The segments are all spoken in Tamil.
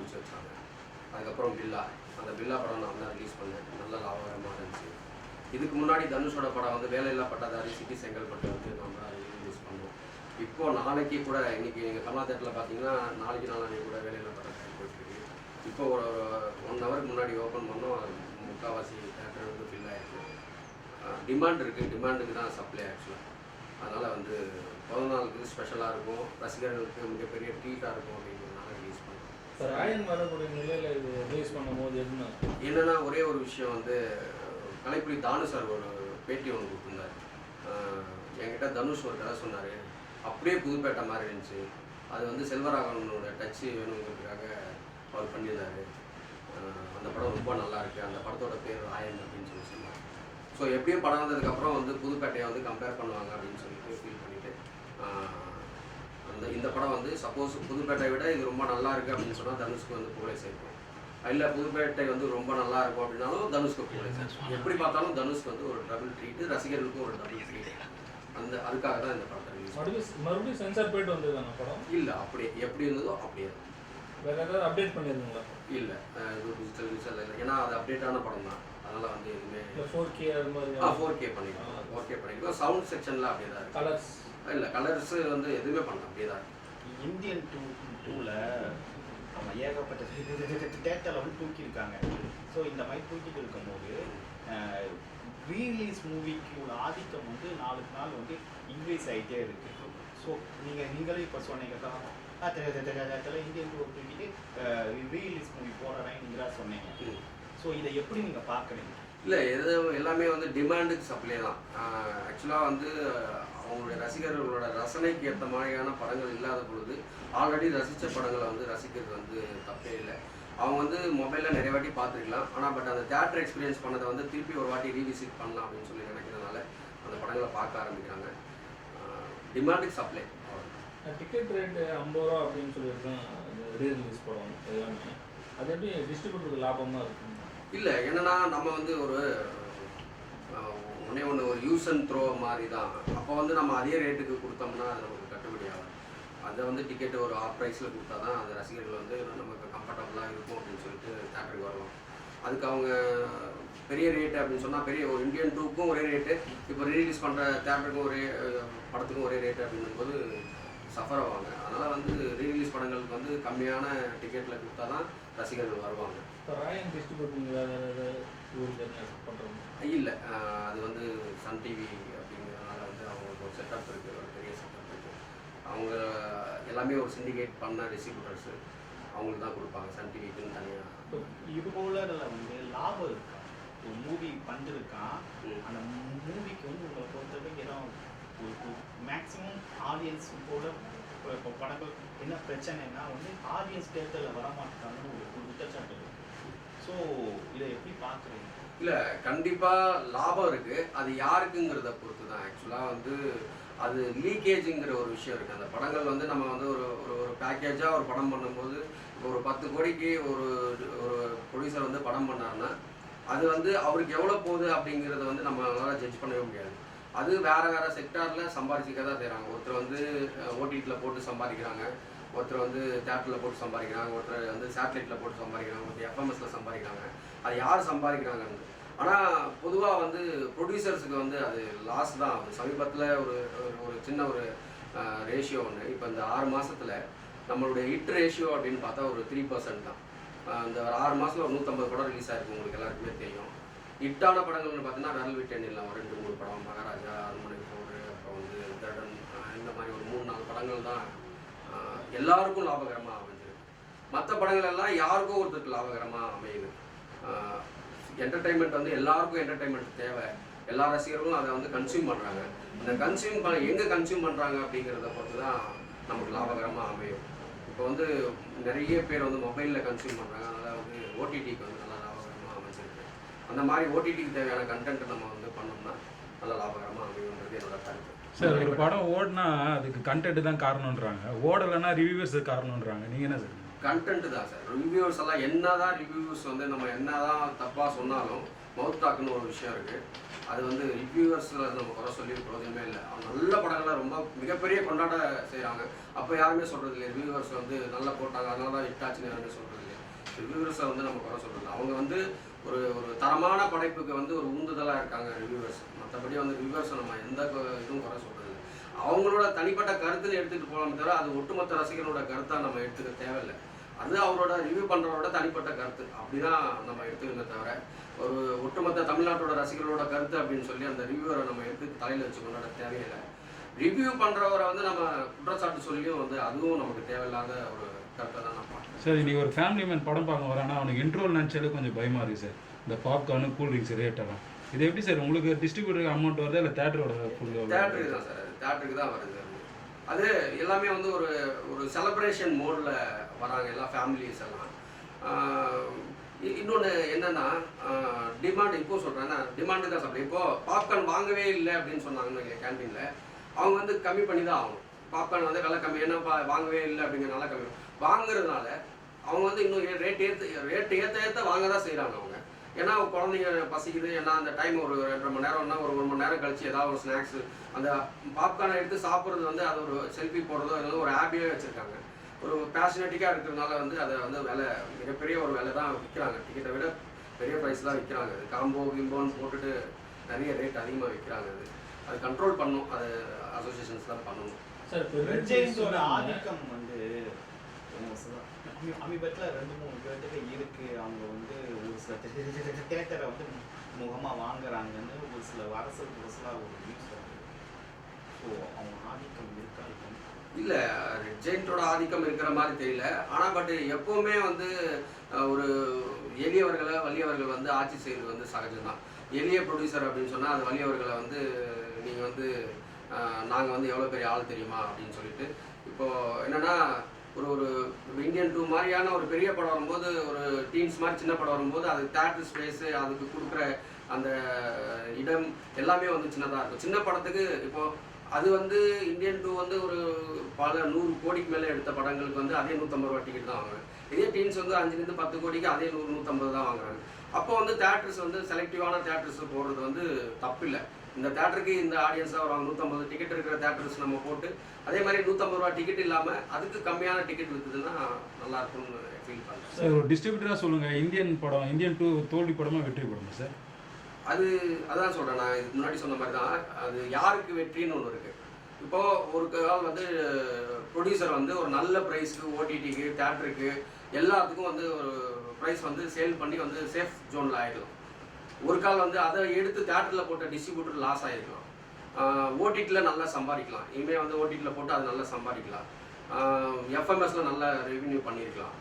ஆரம்பிச்சு வச்சாங்க அதுக்கப்புறம் பில்லா. அந்த பில்லா படம் நான் தான் ரிலீஸ் பண்ணேன். நல்ல லாபகரமாக இருந்துச்சு. இதுக்கு முன்னாடி தனுஷோட படம் வந்து வேலையில்லா பட்டதாரி சிட்டி செங்கல்பட்டு வந்து நம்ம ரிலீஸ் பண்ணோம். இப்போது நாளைக்கு கூட இன்றைக்கி எங்கள் கமலா தேட்டரில் பார்த்தீங்கன்னா நாளைக்கு நாளானைக்கு கூட வேலையில்லா பட்டதாரி போயிட்டுருக்கு இப்போ ஒரு ஒன் ஹவருக்கு முன்னாடி ஓப்பன் பண்ணோம். அது முக்கால்வாசி தேட்டர் வந்து ஃபில் ஆகிருக்கு டிமாண்ட் இருக்குது டிமாண்டுக்கு தான் சப்ளை ஆக்சுவலாக அதனால் வந்து பிறந்த நாளுக்கு ஸ்பெஷலாக இருக்கும். ரசிகர்களுக்கு மிகப்பெரிய ட்ரீட்டாக இருக்கும் அப்படிங்கிறதுனால ரிலீஸ் பண்ணோம் இப்போ ராயன் வரக்கூடிய நிலையில் இது ரிலீஸ் பண்ணும்போது என்ன? என்னன்னா ஒரே ஒரு விஷயம் வந்து கலைப்புலி தானு சார் ஒரு பேட்டி ஒன்று கொடுத்துருந்தார். என்கிட்ட தனுஷ் ஒரு கதை சொன்னார். அப்படியே புதுப்பேட்டை மாதிரி இருந்துச்சு. அது வந்து செல்வராகவனோட டச்சு வேணுங்கிறதுக்காக அவர் பண்ணியிருந்தாரு. அந்த படம் ரொம்ப நல்லா இருக்குது அந்த படத்தோட பேர் ராயன் அப்படின்னு சொல்லி சொன்னார். ஸோ எப்படியும் படம் வந்ததுக்கப்புறம் வந்து புதுப்பேட்டையை வந்து கம்பேர் பண்ணுவாங்க அப்படின்னு சொல்லிட்டு ஃபீல் பண்ணிவிட்டு அஹ் அந்த இந்த படம் வந்து சப்போஸ் புதுப்பேட்டையை விட இது ரொம்ப நல்லா இருக்கு அப்படின்னு சொன்னால் தனுஷ்க்கு வந்து புகழை சேர்க்கும். இல்லை புதுப்பேட்டை வந்து ரொம்ப நல்லா இருக்கும் அப்படின்னாலும் தனுஷ்க்கு புகழை சேர்க்கும். எப்படி பார்த்தாலும் தனுஷ்க்கு வந்து ஒரு டபுள் ட்ரீட்டு ரசிகர்களுக்கும் ஒரு டபுள் ட்ரீட் அந்த அதுக்காக தான் இந்த ரிலீஸ் மறுபடியும் சென்சார் போயிட்டு வந்ததுதான படம்? இல்லை அப்படியே எப்படி இருந்ததோ அப்படியே. வேற ஏதாவது அப்டேட் பண்ணியிருந்தீங்களா இல்லை இது டிஜிட்டல் டிஜிட்டல் இல்லை ஏன்னா அது அப்டேட்டான படம் தான். அதனால் வந்து எதுவுமே ஃபோர் கே அது மாதிரி ஆ ஃபோர் கே பண்ணிக்கலாம் ஃபோர் கே பண்ணிக்கலாம் சவுண்ட் செக்ஷனில் அப்படியே தான் கலர்ஸ் இல்லை கலர்ஸ் வந்து எதுவுமே பண்ணலாம் அப்படியே தான் இந்தியன் டூ டூவில் நம்ம ஏகப்பட்ட தேட்டரில் வந்து தூக்கியிருக்காங்க. ஸோ இந்த மாதிரி தூக்கிட்டு இருக்கும்போது ரீலீஸ் மூவிக்கு உள்ள ஆதிக்கம் வந்து நாளுக்கு நாள் வந்து இன்க்ரீஸ் ஆகிட்டே இருக்கு. ஸோ நீங்கள் நீங்களே இப்போ சொன்னீங்க இந்தியன் டூ தூக்கிட்டு ரீலீஸ் மூவி போடுறேங்கிறா சொன்னீங்க. ம். ஸோ இதை எப்படி நீங்கள் பார்க்குறீங்க? இல்லை எது எல்லாமே வந்து டிமாண்டுக்கு சப்ளை தான். ஆக்சுவலாக வந்து அவங்களுடைய ரசிகர்களோட ரசனைக்கு ஏற்ற மாதிரியான படங்கள் இல்லாத பொழுது ஆல்ரெடி ரசித்த படங்களை வந்து ரசிக்கிறது வந்து தப்பே இல்லை. அவங்க வந்து மொபைலில் நிறைய வாட்டி பார்த்துருக்கலாம். ஆனால் பட் அந்த தேட்டர் எக்ஸ்பீரியன்ஸ் பண்ணதை வந்து திருப்பி ஒரு வாட்டி ரீவிசிட் பண்ணலாம் அப்படின்னு சொல்லி நினைக்கிறதுனால அந்த படங்களை பார்க்க ஆரம்பிக்கிறாங்க. டிமாண்டுக்கு சப்ளை டிக்கெட் ரேட்டு ஐம்பது ரூபா அப்படின்னு சொல்லியிருக்கேன் ரீ ரிலீஸ் படம் எல்லாமே. அது எப்படி டிஸ்ட்ரிபியூட்டருக்கு லாபமாக இருக்கும் இல்லை என்னன்னா நம்ம வந்து ஒரு ஒன்னே ஒன்று ஒரு யூஸ் அண்ட் த்ரோ மாதிரி தான் அப்போ வந்து நம்ம அதே ரேட்டுக்கு கொடுத்தோம்னா அது நமக்கு கட்டுப்படி ஆகும் அதை வந்து டிக்கெட் ஒரு ஆஃப் ப்ரைஸில் கொடுத்தா தான் அந்த ரசிகர்கள் வந்து நமக்கு கம்ஃபர்டபுளாக இருக்கும் அப்படின்னு சொல்லிட்டு தேட்டருக்கு வருவோம் அதுக்கு அவங்க பெரிய ரேட்டு அப்படின்னு சொன்னால் பெரிய ஒரு இந்தியன் டூக்கும் ஒரே ரேட்டு இப்போ ரீலீஸ் பண்ணுற தேட்டருக்கும் ஒரே படத்துக்கும் ஒரே ரேட்டு அப்படிங்கும்போது சஃபர் ஆவாங்க. அதனால் வந்து ரீலீஸ் படங்களுக்கு வந்து கம்மியான டிக்கெட்டில் கொடுத்தா தான் ரசிகர்கள் வருவாங்க. ராயன் பண்ணுறோம் இல்லை. அது வந்து சன் டிவி அப்படிங்கிறதுனால வந்து அவங்களுக்கு ஒரு செட்டப் இருக்குது ஒரு பெரிய செட்டப் இருக்குது அவங்க எல்லாமே ஒரு சிண்டிகேட் பண்ண டிஸ்ட்ரிபியூட்டர்ஸு அவங்களுக்கு தான் கொடுப்பாங்க. சன் டிவிக்குன்னு தனியாக இது போல வந்து லாபம் இருக்கா? ஒரு மூவி பண்ணிருக்கான். அந்த மூவிக்கு வந்து உங்களை பொறுத்தவரைக்கும் ஏதோ ஒரு மேக்ஸிமம் ஆடியன்ஸ் கூட இப்போ படங்கள் என்ன பிரச்சனைனா வந்து ஆடியன்ஸ் தேட்டரில் வரமாட்டாங்கன்னு ஒரு ஒரு குற்றச்சாட்டு. ஸோ இதை எப்படி பார்க்குறீங்க? இல்லை கண்டிப்பாக லாபம் இருக்குது அது யாருக்குங்கிறத பொறுத்து தான் ஆக்சுவலாக வந்து அது லீக்கேஜுங்கிற ஒரு விஷயம் இருக்குது அந்த படங்கள் வந்து நம்ம வந்து ஒரு ஒரு ஒரு பேக்கேஜாக ஒரு படம் பண்ணும்போது ஒரு பத்து கோடிக்கு ஒரு ஒரு ப்ரொடியூசர் வந்து படம் பண்ணாருன்னா அது வந்து அவருக்கு எவ்வளோ போகுது அப்படிங்கிறத வந்து நம்மளால் ஜட்ஜ் பண்ணவே முடியாது. அது வேற வேறு செக்டாரில் சம்பாதிச்சிக்க தான் செய்கிறாங்க ஒருத்தர் வந்து ஓடிடியில் போட்டு சம்பாதிக்கிறாங்க. ஒருத்தர் வந்து தேட்டரில் போட்டு சம்பாதிக்கிறாங்க ஒருத்தர் வந்து சேட்டலைட்டில் போட்டு சம்பாதிக்கிறாங்க ஒருத்தர் எஃப்எம்எஸில் சம்பாதிக்கிறாங்க. அது யார் சம்பாதிக்கிறாங்கன்னு ஆனால் பொதுவாக வந்து ப்ரொடியூசர்ஸுக்கு வந்து அது லாஸ் தான். ஆகுது சமீபத்தில் ஒரு ஒரு- ஒரு சின்ன ஒரு ரேஷியோ ஒன்று இப்போ இந்த ஆறு மாதத்தில் நம்மளுடைய ஹிட் ரேஷியோ அப்படின்னு பார்த்தா ஒரு த்ரீ பர்சன்ட் தான். இந்த ஒரு ஆறு மாதத்தில் ஒரு நூற்றம்பது படம் ரிலீஸ் ஆயிருக்கு உங்களுக்கு எல்லாருக்குமே தெரியும். ஹிட்டான படங்கள்னு பார்த்தீங்கன்னா விரல் விட்டு எண்ணில் ஒரு ரெண்டு மூணு படம். மகாராஜா அரண்மனை போர் அப்புறம் வந்து திருடன் இந்த மாதிரி ஒரு மூணு நாலு படங்கள் தான் எல்லாருக்கும் லாபகரமாக அமைஞ்சிருக்கு. மற்ற படங்கள் எல்லாம் யாருக்கும் ஒருத்தருக்கு லாபகரமாக அமையுது. என்டர்டைன்மெண்ட் வந்து எல்லாருக்கும் என்டர்டைன்மெண்ட் தேவை. எல்லா ரசிகர்களும் அதை வந்து கன்சியூம் பண்ணுறாங்க இந்த கன்சியூம் பண்ண எங்கே கன்சியூம் பண்ணுறாங்க அப்படிங்கிறத பொறுத்து தான் நமக்கு லாபகரமாக அமையும். இப்போ வந்து நிறைய பேர் வந்து மொபைலில் கன்சியூம் பண்ணுறாங்க அதனால் வந்து ஓடிடிக்கு வந்து நல்லா லாபகரமாக அமைஞ்சிருக்கு. அந்த மாதிரி ஓடிடிக்கு தேவையான கண்டென்ட் நம்ம வந்து பண்ணோம்னா நல்லா லாபகரமாக அமையுன்றது என்னோட கருத்து. சார் ஒரு படம் ஓடினா அதுக்கு கண்டென்ட் தான் காரணம்ன்றாங்க. ஓடலைன்னா ரிவ்யூவர்ஸ் காரணம்ன்றாங்க. நீங்கள் என்ன சார்? கண்டென்ட் தான் சார். ரிவ்யூவர்ஸ் எல்லாம் என்னதான் ரிவ்யூஸ் வந்து நம்ம என்னதான் தப்பாக சொன்னாலும் மவுத் டாக்னு ஒரு விஷயம் இருக்குது அது வந்து ரிவ்யூவர்ஸில் நம்ம குறை சொல்லி பிரயோஜனமே இல்லை. அவங்க நல்ல படங்களை ரொம்ப மிகப்பெரிய கொண்டாட செய்கிறாங்க அப்போ யாருமே சொல்கிறது இல்லை ரிவ்யூவர்ஸ் வந்து நல்லா போட்டாங்க அதனால தான் ஹிட் ஆச்சுன்னு யாருமே சொல்கிறது இல்லை ரிவ்யூவர்ஸை வந்து நம்ம குறை சொல்கிறது இல்லை. அவங்க வந்து ஒரு ஒரு தரமான படைப்புக்கு வந்து ஒரு உந்துதலாக இருக்காங்க ரிவ்யூவர்ஸ் மற்றபடி வந்து ரிவ்யூவர்ஸை நம்ம எந்த இதுவும் குறை சொல்கிறது அவங்களோட தனிப்பட்ட கருத்துன்னு எடுத்துகிட்டு போகலாமே தவிர அது ஒட்டுமொத்த ரசிகர்களோட கருத்தாக நம்ம எடுத்துக்க தேவையில்லை. அது அவரோட ரிவ்யூ பண்ணுறவரோட தனிப்பட்ட கருத்து. அப்படிதான் நம்ம எடுத்துக்கணுமே தவிர ஒரு ஒட்டுமொத்த தமிழ்நாட்டோட ரசிகர்களோட கருத்து அப்படின்னு சொல்லி அந்த ரிவ்யூவரை நம்ம எடுத்து தலையில் வச்சு கொண்டாட தேவையில்லை. ரிவ்யூ பண்ணுறவரை வந்து நம்ம குற்றச்சாட்டு சொல்லியும் வந்து அதுவும் நமக்கு தேவையில்லாத ஒரு கருத்தை தான் நம்ம சார் இன்னைக்கு ஒரு ஃபேமிலி மேன் படம் பார்க்க வரானா அவனுக்கு இன்ட்ரோல் நினச்சாலே கொஞ்சம் பயமாக இருக்குது சார். இந்த பாப்கார்னு கூல் ட்ரிங்க்ஸ் ரேட்டெல்லாம் இது எப்படி சார் உங்களுக்கு டிஸ்ட்ரிபியூட்டருக்கு அமௌண்ட் வருதா இல்லை தேட்டரோட ஃபுல் தேட்டருக்கு தான் சார். தேட்டருக்கு தான் வருது. அது. எல்லாமே வந்து ஒரு ஒரு செலப்ரேஷன் மோடில் வராங்க எல்லா ஃபேமிலிஸ் எல்லாம். இன்னொன்று என்னன்னா டிமாண்ட் இப்போ சொல்கிறேன்னா டிமாண்டு தான் சாப்பிடும் இப்போ பாப்கார்ன் வாங்கவே இல்லை அப்படின்னு சொன்னாங்கன்னு கேன்டீனில் அவங்க வந்து கம்மி பண்ணி தான் ஆகும் பாப்கார்ன் வந்து விலை கம்மி என்ன பா வாங்கவே இல்லை அப்படிங்கிறனால கம்மி வாங்குறதுனால அவங்க வந்து இன்னும் ரேட் ஏற்று ரேட் ஏற்ற ஏற்ற வாங்க தான் செய்கிறாங்க அவங்க. ஏன்னா குழந்தைங்க பசிக்குது ஏன்னா அந்த டைம் ஒரு ரெண்டரை மணி நேரம்னா ஒரு ஒரு மணி நேரம் கழிச்சு ஏதாவது ஒரு ஸ்நாக்ஸ் அந்த பாப்கார்னை எடுத்து சாப்பிட்றது வந்து அது ஒரு செல்ஃபி போடுறதோ இதெல்லாம் ஒரு ஹாப்பியாகவே வச்சுருக்காங்க. ஒரு பேஷனட்டிக்காக இருக்கிறதுனால வந்து அதை வந்து விலை மிகப்பெரிய ஒரு விலை தான் விற்கிறாங்க டிக்கெட்டை விட பெரிய ப்ரைஸ் தான் விற்கிறாங்க அது காம்போ கிம்போன்னு போட்டுட்டு நிறைய ரேட் அதிகமாக விற்கிறாங்க அது அது கண்ட்ரோல் பண்ணும். அது அசோசியேஷன்ஸ் தான் பண்ணணும். சார் ஆதிக்கம் வந்து அமிபத்தில் ரெண்டு மூணு பேர்த்துக்கு இருக்கு. அவங்க வந்து ஒரு சில தேட்டரை வந்து முகமாக வாங்குறாங்கன்னு ஒரு சில அரசு புரசலாக ஒரு நியூஸ் ஸோ அவங்க ஆதிக்கம் இருக்கா இல்லையா? இல்லை ஜெயின்ட்டோட ஆதிக்கம் இருக்கிற மாதிரி தெரியல. ஆனால் பட் எப்போவுமே வந்து ஒரு எளியவர்களை வலியவர்கள் வந்து ஆட்சி செய்கிறது வந்து சகஜம்தான். எளிய ப்ரொடியூசர் அப்படின்னு சொன்னால் அது வலியவர்களை வந்து நீங்கள் வந்து நாங்கள் வந்து எவ்வளோ பெரிய ஆள் தெரியுமா அப்படின்னு சொல்லிட்டு. இப்போது என்னென்னா ஒரு ஒரு இந்தியன் டூ மாதிரியான ஒரு பெரிய படம் வரும்போது ஒரு டீன்ஸ் மாதிரி சின்ன படம் வரும்போது அது தேட்டர் ஸ்பேஸு அதுக்கு கொடுக்குற அந்த இடம் எல்லாமே வந்து சின்னதாக இருக்கும். சின்ன படத்துக்கு இப்போது அது வந்து இந்தியன் டூ வந்து ஒரு பல நூறு கோடிக்கு மேலே எடுத்த படங்களுக்கு வந்து அதே நூற்றம்பது ரூபா டிக்கெட் தான் வாங்குறாங்க. இதே டீன்ஸ் வந்து அஞ்சுலேருந்து பத்து கோடிக்கு அதே நூறு நூற்றம்பது தான் வாங்குறாங்க. அப்போ வந்து தேட்டர்ஸ் வந்து செலக்டிவான தேட்டர்ஸ் போடுறது வந்து தப்பில்லை. இந்த தேட்டருக்கு இந்த ஆடியன்ஸாக ஒரு நூற்றம்பது டிக்கெட் இருக்கிற தேட்டர்ஸ் நம்ம போட்டு அதே மாதிரி நூற்றம்பது ரூபா டிக்கெட் இல்லாமல் அதுக்கு கம்மியான டிக்கெட் விற்றுதுன்னா நல்லா இருக்கும்னு ஃபீல் பண்ணுறேன் சார் ஒரு டிஸ்ட்ரிபியூட்டராக சொல்லுங்கள் இந்தியன் படம் இந்தியன் டூ தோல்வி படமா வெற்றி படமா சார்? அது அதான் சொல்கிறேன் நான் இதுக்கு முன்னாடி சொன்ன மாதிரி தான் அது யாருக்கு வெற்றின்னு ஒன்று இருக்குது இப்போது ஒரு கால் வந்து ப்ரொடியூசர் வந்து ஒரு நல்ல ப்ரைஸ்க்கு ஓடிடிக்கு தேட்டருக்கு எல்லாத்துக்கும் வந்து ஒரு ப்ரைஸ் வந்து சேல் பண்ணி வந்து சேஃப் ஜோனில் ஆகிடலாம் ஒரு கால் வந்து அதை எடுத்து தேட்டரில் போட்ட டிஸ்ட்ரிபியூட்டர் லாஸ் ஆகிருக்கலாம் ஓடிடியில் நல்லா சம்பாதிக்கலாம். இனிமேல் வந்து ஓடிடியில் போட்டு அது நல்லா சம்பாதிக்கலாம். எஃப்எம்எஸ்ல நல்ல ரெவென்யூ பண்ணியிருக்கலாம்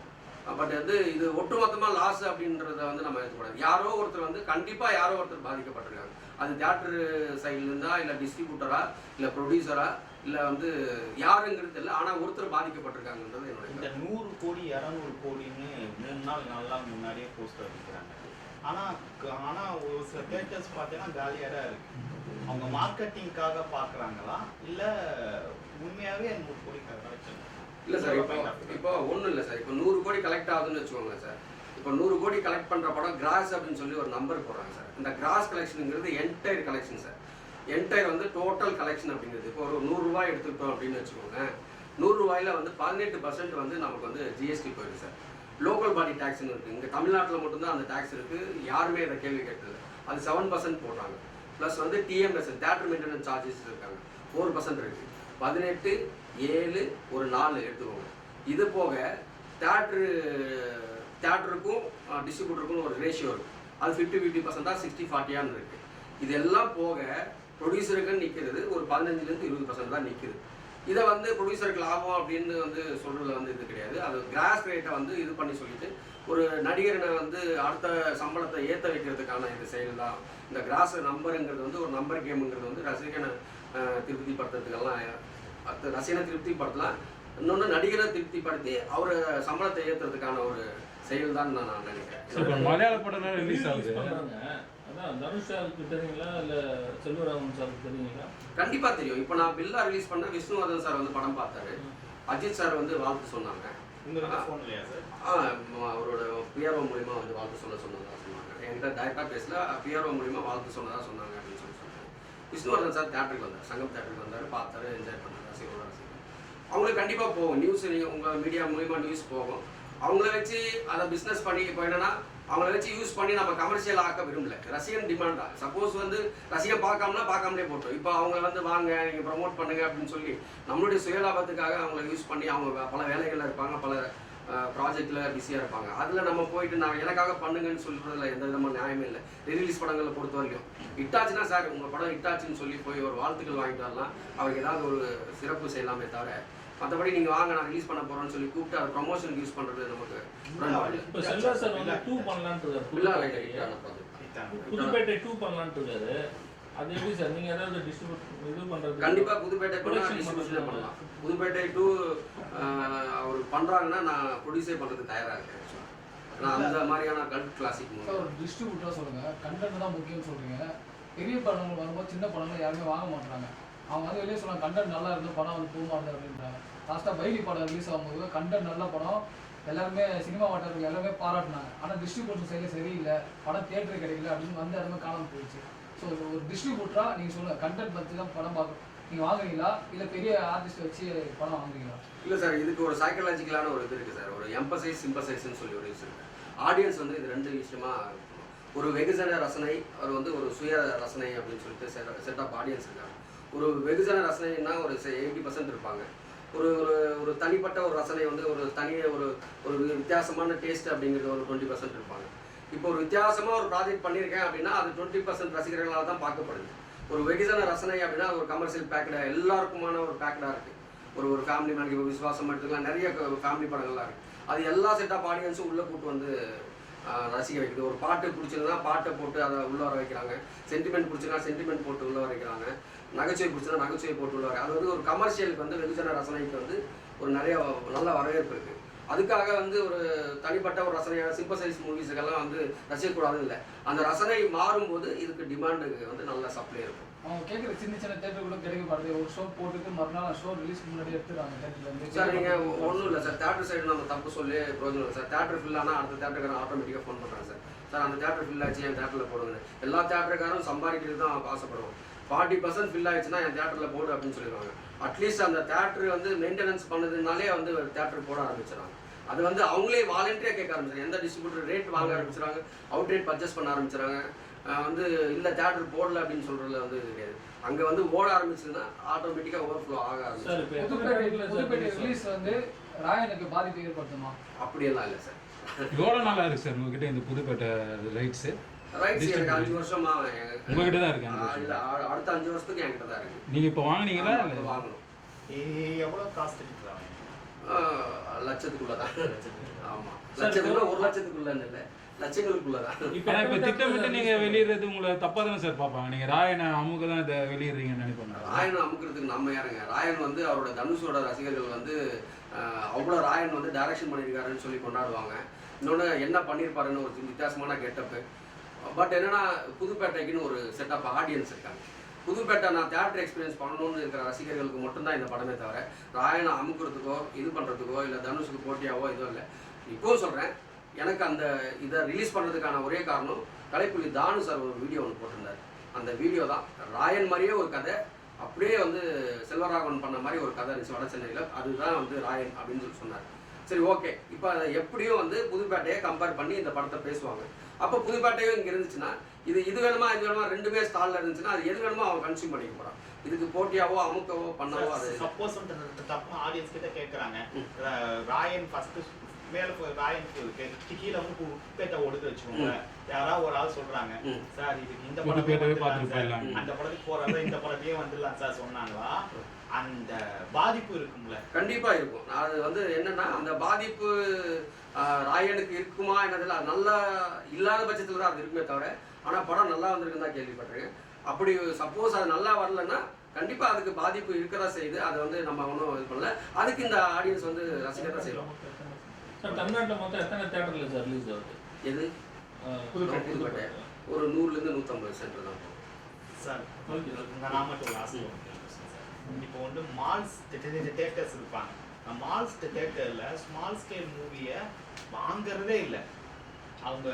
பட் வந்து இது ஒட்டுமொத்தமாக லாஸ் அப்படின்றத வந்து நம்ம எடுத்துக்கூடாது. யாரோ ஒருத்தர் வந்து கண்டிப்பாக யாரோ ஒருத்தர் பாதிக்கப்பட்டிருக்காங்க. அது தியேட்டர் சைட்லேருந்தா இல்லை டிஸ்ட்ரிபியூட்டரா இல்லை ப்ரொடியூசரா இல்லை வந்து யாருங்கிறது தெரியல. ஆனால் ஒருத்தர் பாதிக்கப்பட்டிருக்காங்கன்றது என்னுடைய இந்த. நூறு கோடி இரநூறு கோடின்னு மூணு நாள் நாலு நாள் முன்னாடியே போஸ்டர் அடிக்கிறாங்க. ஆனால் ஆனால் ஒரு சில தேட்டர்ஸ் பார்த்தீங்கன்னா காலியாக தான் இருக்கு. அவங்க மார்க்கெட்டிங்காக பார்க்குறாங்களா? இல்லை உண்மையாகவே நூறு கோடி கலெக்ஷன் இல்லை சார் இப்போ இப்போ ஒன்றும் இல்லை சார். இப்போ நூறு கோடி கலெக்ட் ஆகுதுன்னு வச்சுக்கோங்களேன் சார். இப்போ நூறு கோடி கலெக்ட் பண்ணுற படம் கிராஸ் அப்படின்னு சொல்லி ஒரு நம்பர் போடுறாங்க சார். இந்த கிராஸ் கலெக்ஷனுங்கிறது என்டையர் கலெக்ஷன் சார். என்டையர் வந்து டோட்டல் கலெக்ஷன் அப்படிங்கிறது. இப்போ ஒரு நூறுரூவா எடுத்துக்கிட்டோம் அப்படின்னு வச்சுக்கோங்க. நூறுரூவாயில் வந்து பதினெட்டு பர்சன்ட் வந்து நமக்கு வந்து ஜிஎஸ்டி போயிடுது சார். லோக்கல் பாடி டேக்ஸ்னு இருக்குது இங்கே தமிழ்நாட்டில் மட்டும்தான் அந்த டேக்ஸ் இருக்குது யாருமே இதை கேள்வி கேட்டது அது செவன் பர்சன்ட் போடுறாங்க. ப்ளஸ் வந்து டிஎம்எஸ் தேட்டர் மெயின்டெனன்ஸ் சார்ஜஸ் இருக்காங்க. ஃபோர் பர்சன்ட் இருக்குது பதினெட்டு ஏழு ஒரு நாலு எடுத்துக்கோங்க. இது போக தேட்ரு தேட்டருக்கும் டிஸ்ட்ரிபியூட்டருக்கும் ஒரு ரேஷியோ இருக்குது அது ஃபிஃப்டி ஃபிஃப்டி பர்சன்ட்டாக சிக்ஸ்டி ஃபார்ட்டியான்னு இருக்குது இதெல்லாம் போக ப்ரொடியூசருக்குன்னு நிற்கிறது ஒரு பதினஞ்சுலேருந்து இருபது பர்சன்ட் தான் நிற்கிது இதை வந்து ப்ரொடியூசருக்கு லாபம் அப்படின்னு வந்து சொல்கிறதுல வந்து இது கிடையாது. அது கிராஸ் ரேட்டை வந்து இது பண்ணி சொல்லிட்டு ஒரு நடிகரனை வந்து அடுத்த சம்பளத்தை ஏற்ற வைக்கிறதுக்கான இது செயல் தான் இந்த கிராஸ் நம்பருங்கிறது வந்து ஒரு நம்பர் கேமுங்கிறது வந்து ரசிகனை திருப்திப்படுத்துறதுக்கெல்லாம் அடுத்த ரசிகனை திருப்திப்படுத்தலாம். இன்னொன்று நடிகரை திருப்திப்படுத்தி அவர் சம்பளத்தை ஏற்றுறதுக்கான ஒரு செயல் தான் நான் நினைக்கிறேன். மலையாள படம் ரிலீஸ் ஆகுது. கண்டிப்பாக தெரியும். இப்போ நான் பில்லா ரிலீஸ் பண்ண விஷ்ணுவர்தன் சார் வந்து படம் பார்த்தாரு. அஜித் சார் வந்து வாழ்த்து சொன்னாங்க. உங்களுக்கு ஃபோன் இல்லையா சார் ஆ, ம- அவரோட பிஆர்ஓ மூலிமா வந்து வாழ்த்து சொல்ல சொன்னதா சொன்னாங்க. என்கிட்ட டைரெக்டாக பேசல. பிஆர்ஓ மூலிமா வாழ்த்து சொன்னதா சொன்னாங்க அப்படின்னு சொல்லி சொன்னாங்க. விஷ்ணுவர்தன் சார் தேட்டருக்கு வந்தார். சங்கம் தேட்டருக்கு வந்தார். பார்த்தாரு என்ஜாய் பண்ணார் ரசிகரோட ரசிகர். அவங்களுக்கு கண்டிப்பாக போகும். நியூஸ் நீங்கள் உங்கள் மீடியா மூலிமா நியூஸ் போகும். அவங்கள வச்சு அதை பிஸ்னஸ் பண்ணி என்னன்னா அவங்கள வச்சு யூஸ் பண்ணி நம்ம கமர்ஷியல் ஆக்க விரும்பல. ரசிகன் டிமாண்டா சப்போஸ் வந்து ரசிகன் பார்க்காமனா பார்க்காமலே போட்டோம். இப்போ அவங்க வந்து வாங்க நீங்கள் ப்ரமோட் பண்ணுங்க அப்படின்னு சொல்லி நம்மளுடைய சுயலாபத்துக்காக அவங்கள யூஸ் பண்ணி அவங்க பல வேலைகளில் இருப்பாங்க பல ப்ராஜெக்டில் பிஸியாக இருப்பாங்க. அதில் நம்ம போயிட்டு நான் எனக்காக பண்ணுங்கன்னு சொல்கிறதுல எந்த விதமான நியாயமே இல்லை. ரிலீஸ் படங்களை பொறுத்த வரைக்கும். இட்டாச்சுன்னா சார் உங்கள் படம் இட்டாச்சுன்னு சொல்லி போய் ஒரு வாழ்த்துக்கள் வாங்கிட்டு வரலாம். அவருக்கு ஏதாவது ஒரு சிறப்பு செய்யலாமே தவிர மற்றபடி நீங்கள் வாங்க நான் ரிலீஸ் பண்ண போகிறேன்னு சொல்லி கூப்பிட்டு அதை ப்ரொமோஷனுக்கு யூஸ் பண்ணுறது நமக்கு இப்போ செல்வர் சார் வந்து டூ பண்ணலான்ட்டு ப்ராஜெக்ட் புதுப்பேட்டை டூ பண்ணலான்ட்டு இருக்காரு. அது எப்படி சார்? நீங்க ஏதாவது டிஸ்ட்ரிபியூட் இது பண்றது? கண்டிப்பா புதுப்பேட்டை பண்ணா Production டிஸ்ட்ரிபியூஷனே பண்ணலாம். புதுப்பேட்டை டூ அவர் பண்றாங்கன்னா நான் ப்ரொடியூஸே பண்றதுக்கு தயாரா இருக்கேன். நான் அந்த மாதிரியான கல்ட் கிளாசிக் ஒரு டிஸ்ட்ரிபியூட்டராக சொல்லுங்க. கண்டென்ட் தான் முக்கியம்னு சொல்றீங்க. பெரிய படங்கள் வரும்போது சின்ன படங்கள் யாருமே வாங்க மாட்டாங்க அவங்க வந்து வெளியே சொல்லுவாங்க கண்டென்ட் நல்லா இருந்து படம் வந்து போக மாட்டேன் அப்படின்றாங்க. லாஸ்ட்டாக பைலி படம் ரிலீஸ் ஆகும்போது கண்டென்ட் நல்ல படம் எல்லாருமே சினிமா வாட்டர்கள் எல்லாருமே பாராட்டினாங்க. ஆனால் டிஸ்ட்ரிபியூஷன் சைடில் சரியில்லை படம் தியேட்டர் கிடைக்கல அப்படின்னு வந்து இடமே காணாமல் போயிடுச்சு. ஸோ ஒரு டிஸ்ட்ரிபியூட்டராக நீங்கள் சொல்லுங்கள் கண்டென்ட் பற்றி தான் படம் பார்க்க நீங்கள் வாங்குறீங்களா? இல்லை பெரிய ஆர்டிஸ்ட் வச்சு படம் வாங்குறீங்களா? இல்லை சார் இதுக்கு ஒரு சைக்கலாஜிக்கலான ஒரு இது இருக்குது சார். ஒரு எம்பசைஸ் சிம்பசைஸ்னு சொல்லி ஒரு விஷயம் ஆடியன்ஸ் வந்து இது ரெண்டு விஷயமா ஒரு வெகுஜன ரசனை அவர் வந்து ஒரு சுய ரசனை அப்படின்னு சொல்லிட்டு செட் ஆஃப் ஆடியன்ஸ் இருக்காங்க. ஒரு வெகுஜன ரசனைன்னா ஒரு எயிட்டி பர்சன்ட் இருப்பாங்க. ஒரு ஒரு ஒரு தனிப்பட்ட ஒரு ரசனை வந்து ஒரு தனி ஒரு ஒரு வித்தியாசமான டேஸ்ட் அப்படிங்கிறது ஒரு டுவெண்ட்டி பர்சன்ட் இருப்பாங்க. இப்போ ஒரு வித்தியாசமாக ஒரு ப்ராஜெக்ட் பண்ணியிருக்கேன் அப்படின்னா அது டுவெண்ட்டி பர்சன்ட் ரசிகர்களால் தான் பார்க்கப்படுது. ஒரு வெகுஜன ரசனை அப்படின்னா ஒரு கமர்ஷியல் பேக்கடாக எல்லாருக்குமான ஒரு பேக்கடாக இருக்குது ஒரு ஒரு ஃபேமிலி மேன் விசுவாசம் எடுத்துக்கலாம். நிறைய ஃபேமிலி படங்கள்லாம் இருக்குது அது எல்லா செட் ஆஃப் ஆடியன்ஸும் உள்ளே கூட்டு வந்து ரசிக்க வைக்கிறது. ஒரு பாட்டு பிடிச்சதுன்னா பாட்டை போட்டு அதை உள்ள வர வைக்கிறாங்க. சென்டிமெண்ட் பிடிச்சதுன்னா சென்டிமெண்ட் போட்டு உள்ள வர வைக்கிறாங்க. நகைச்சுவை பிடிச்சதுன்னா நகைச்சுவை போட்டு உள்ள வர அது வந்து ஒரு கமர்ஷியலுக்கு வந்து வெகுஜன ரசனைக்கு வந்து ஒரு நிறைய நல்ல வரவேற்பு இருக்கு. அதுக்காக வந்து ஒரு தனிப்பட்ட ஒரு ரசனையான சிம்பசைஸ் மூவிஸுக்கெல்லாம் வந்து ரசிக்கக்கூடாது இல்லை. அந்த ரசனை மாறும்போது இதுக்கு டிமாண்டுக்கு வந்து நல்ல சப்ளை இருக்கும். அவங்க கேட்குற சின்ன சின்ன தேட்டர் கூட கிடைக்க மாட்டேது ஒரு ஷோ போட்டுட்டு மறுநாள் ஷோ ரிலீஸ் முன்னாடி எடுத்துறாங்க தேட்டர்லேருந்து சார் நீங்கள் ஒன்றும் இல்லை சார் தேட்டர் சைடு நம்ம தப்பு சொல்லி பிரயோஜனம் இல்லை சார் தேட்டர் ஃபில் ஆனால் அடுத்த தேட்டருக்காரன் ஆட்டோமேட்டிக்காக ஃபோன் பண்ணுறாங்க சார் சார் அந்த தேட்டர் ஃபில் ஆச்சு என் தேட்டரில் போடுங்க எல்லா தேட்டருக்காரும் சம்பாதிக்கிறது தான் ஆசைப்படுவோம் ஃபார்ட்டி பர்சன்ட் ஃபில் ஆயிடுச்சுன்னா என் தேட்டரில் போடு அப்படின்னு சொல்லிடுவாங்க. அட்லீஸ்ட் அந்த தேட்டர் வந்து மெயின்டெனன்ஸ் பண்ணதுனாலே வந்து தேட்டர் போட ஆரம்பிச்சிடறாங்க. அது வந்து அவங்களே வாலண்டியாக கேட்க ஆரம்பிச்சிடும் எந்த டிஸ்ட்ரிபியூட்டர் ரேட் வாங்க ஆரம்பிச்சிடறாங்க அவுட் ரேட் பர்ச்சேஸ் பண்ண ஆரம்பிச்சிடுறாங்க. வந்து இல்லை தேட்டர் போடல அப்படின்னு சொல்கிறதுல வந்து இது கிடையாது. அங்கே வந்து ஓட ஆரம்பிச்சதுன்னா ஆட்டோமேட்டிக்காக ஆக தேட்டர்ல சார் புதுப்பேட்டை release ஆகுது? ரிலீஸ் வந்து ராயனுக்கு பாதிப்பு ஏற்படுத்துமா? அப்படியெல்லாம் இல்லை சார். எவ்வளோ நாளாக இருக்குது சார் உங்ககிட்ட இந்த புதுப்பேட்டை ரைட்ஸு ரைட்ஸ் எனக்கு அஞ்சு வருஷமா உங்ககிட்ட தான் இருக்கு. இல்ல அடுத்த அஞ்சு வருஷத்துக்கு என்கிட்ட தான் இருக்கு. நீங்கள் இப்போ வாங்குனீங்களா இல்லை? வாங்கணும். எவ்வளோ காஸ்ட் இருக்கிறாங்க ஆ, லட்சத்துக்குள்ள தான். ஆமா. சார், லட்சத்துக்குள்ள ஒரு லட்சத்துக்குள்ளன்னு இல்லை. இப்போ இப்போ திட்டமிட்டு release வெளியிடுறது உங்களை தப்பாக தானே சார் பார்ப்பாங்க. நீங்கள் ராயனை அமுக தான் இதை வெளியிடுறீங்கன்னு நினைப்பாங்க. ராயன் அமுக்கிறதுக்கு நம்ம யாருங்க? ராயன் வந்து அவரோட தனுஷோட ரசிகர்கள் வந்து அவ்வளோ ராயன் வந்து டைரக்ஷன் பண்ணியிருக்காருன்னு சொல்லி கொண்டாடுவாங்க. இன்னொன்று என்ன பண்ணியிருப்பாருன்னு ஒரு வித்தியாசமான கெட்டப்பு பட் என்னன்னா புதுப்பேட்டைக்குன்னு ஒரு செட் ஆஃப் ஆடியன்ஸ் இருக்காங்க. புதுப்பேட்டை நான் தேட்டர் எக்ஸ்பீரியன்ஸ் பண்ணணும்னு இருக்கிற ரசிகர்களுக்கு மட்டும்தான் இந்த படமே தவிர ராயனை அமுக்கிறதுக்கோ இது பண்ணுறதுக்கோ இல்லை தனுஷுக்கு போட்டியாவோ எதுவும் இல்லை. இப்போவும் சொல்கிறேன் எனக்கு அந்த இதை ரிலீஸ் பண்ணுறதுக்கான ஒரே காரணம் கலைப்புலி தானு சார் ஒரு வீடியோ ஒன்று போட்டிருந்தார். அந்த வீடியோ தான். ராயன் மாதிரியே ஒரு கதை அப்படியே வந்து செல்வராகவன் பண்ண மாதிரி ஒரு கதை இருந்துச்சு வட சென்னையில். அதுதான் வந்து ராயன் அப்படின்னு சொல்லி சொன்னார். சரி ஓகே இப்போ அதை எப்படியும் வந்து புதுப்பேட்டையை கம்பேர் பண்ணி இந்த படத்தை பேசுவாங்க. அப்போ புதுப்பேட்டையும் இங்கே இருந்துச்சுன்னா இது இது வேணுமா இது வேணுமா ரெண்டுமே ஸ்டாலில் இருந்துச்சுன்னா அது எது வேணுமோ அவன் கன்சியூம் பண்ணிக்க போகிறான் இதுக்கு போட்டியாவோ அமுக்கவோ பண்ணவோ அது சப்போஸ் தப்பு ஆடியன்ஸ் கிட்ட கேக்குறாங்க. ரா- ராயன் ஃபர்ஸ்ட் மேல போய் ராயனுக்கு கீ- கீழே வந்து குப்பேட்டை ஒடுக்க வச்சுக்கோங்க. யாராவது ஒரு ஆள் சொல்றாங்க. சார் இதுக்கு இந்த படமே வந்துடலாம். அந்த படத்துக்கு போறத இந்த படத்தையே வந்துடலாம் சார் சொன்னாங்களா? அந்த பாதிப்பு இருக்கும்ல. கண்டிப்பா இருக்கும். நான் அது வந்து என்னன்னா அந்த பாதிப்பு ராயனுக்கு இருக்குமா என்னதில்ல நல்லா இல்லாத பட்சத்துல தான் அது இருக்குமே தவிர ஆனா படம் நல்லா வந்திருக்குன்னு தான் கேள்விப்பட்டிருக்கேன். அப்படி சப்போஸ் அது நல்லா வரலன்னா கண்டிப்பா அதுக்கு பாதிப்பு இருக்கதான் செய்யுது. அதை வந்து நம்ம ஒன்றும் இது பண்ணல. அதுக்கு இந்த ஆடியன்ஸ் வந்து ரசிக்க தான் செய்வோம் சார் தமிழ்நாட்டில் மொத்தம் எத்தனை தேட்டரில் சார் ரிலீஸ் ஆகுது? எது. புதுப்பேட்டை. ஒரு நூறுலேருந்து நூற்றம்பது சென்டர் தான் சார். நான் மட்டும் லாஸ்ட் சார். இப்போ வந்து மால்ஸ் தேட்டர்ஸ் இருப்பாங்க. மால்ஸ் தேட்டர்ல ஸ்மால் ஸ்கேல் மூவியை வாங்குறதே இல்லை. அவங்க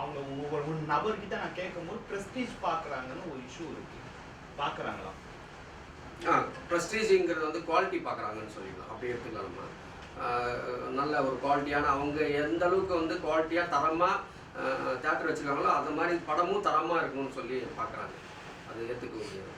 அவங்க ஒவ்வொரு ஒரு நபர்கிட்ட நான் கேட்கும்போது ப்ரெஸ்டீஜ் பார்க்குறாங்கன்னு ஒரு இஷ்யூ இருக்கு. பார்க்குறாங்களா? ஆ ப்ரெஸ்டீஜுங்கிறது வந்து குவாலிட்டி பார்க்குறாங்கன்னு சொல்லிக்கலாம் அப்படி எடுத்துக்கலாம்? நம்ம நல்ல ஒரு குவாலிட்டியான அவங்க எந்த அளவுக்கு வந்து குவாலிட்டியாக தரமாக தேட்டர் வச்சுருக்காங்களோ அது மாதிரி படமும் தரமாக இருக்கணும்னு சொல்லி பார்க்குறாங்க. அது ஏற்றுக்க முடியாது